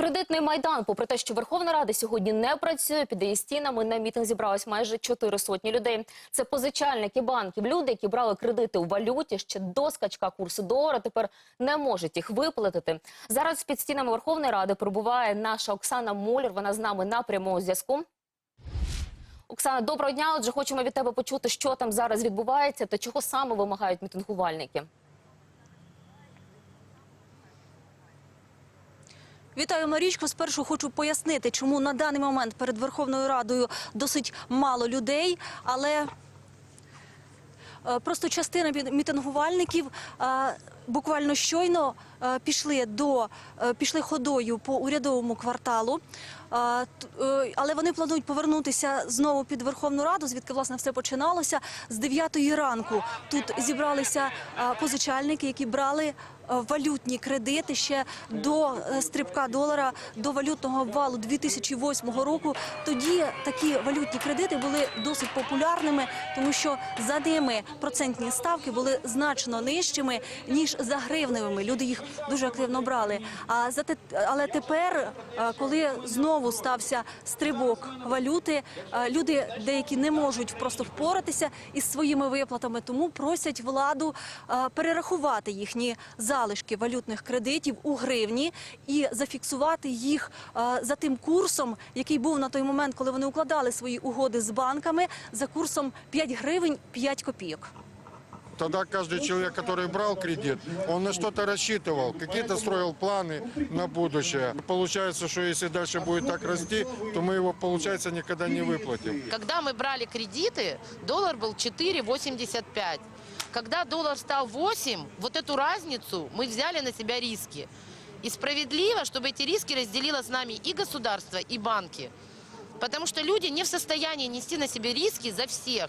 Кредитний майдан, попри те, що Верховна Рада сьогодні не працює, під її стінами на мітинг зібралось майже чотири сотні людей. Це позичальники банків, люди, які брали кредити у валюті ще до скачка курсу долара, тепер не можуть їх виплатити. Зараз під стінами Верховної Ради перебуває наша Оксана Муляр. Вона з нами на прямому зв'язку. Оксана, доброго дня. Отже, хочемо від тебе почути, що там зараз відбувається та чого саме вимагають мітингувальники. Вітаю, Марічко. Спершу хочу пояснити, чому на даний момент перед Верховною Радою досить мало людей, але е, просто частина мітингувальників буквально щойно е, пішли до е, пішли ходою по урядовому кварталу. Е, Але вони планують повернутися знову під Верховну Раду, звідки власне все починалося з 9 ранку. Тут зібралися позичальники, які брали валютні кредити ще до стрибка долара, до валютного обвалу 2008 року. Тоді такі валютні кредити були досить популярними, тому що за ними процентні ставки були значно нижчими ніж за гривневими. Люди їх дуже активно брали. А зате, але тепер, е, коли знову стався стрибок валюти, е, люди деякі не можуть просто впоратися із своїми виплатами, тому просять владу е, перерахувати їхні залишки валютних кредитів у гривні і зафіксувати їх за тим курсом, який був на той момент, коли вони укладали свої угоди з банками, за курсом 5 гривень 5 копійок. Тогда каждый человек, который брал кредит, он на что-то рассчитывал, какие-то строил планы на будущее. Получается, что если дальше будет так расти, то мы его, получается, никогда не выплатим. Когда мы брали кредиты, доллар был 4,85. Когда доллар стал 8, вот эту разницу мы взяли на себя риски. И справедливо, чтобы эти риски разделило с нами и государство, и банки. Потому что люди не в состоянии нести на себе риски за всех.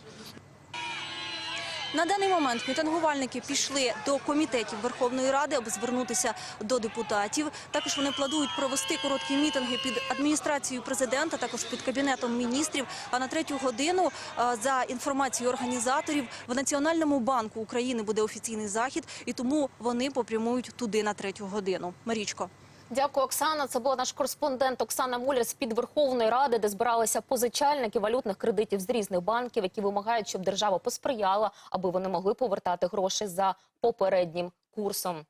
На даний момент мітингувальники пішли до комітетів Верховної Ради, аби звернутися до депутатів. Також вони планують провести короткі мітинги під адміністрацією президента, також під кабінетом міністрів. А на третю годину, е, за інформацією організаторів, в Національному банку України буде офіційний захід, і тому вони попрямують туди на третю годину. Марічко. Дякую, Оксана. Це була наш кореспондент Оксана Муляр з під Верховної Ради, де збиралися позичальники валютних кредитів з різних банків, які вимагають, щоб держава посприяла, аби вони могли повертати гроші за попереднім курсом.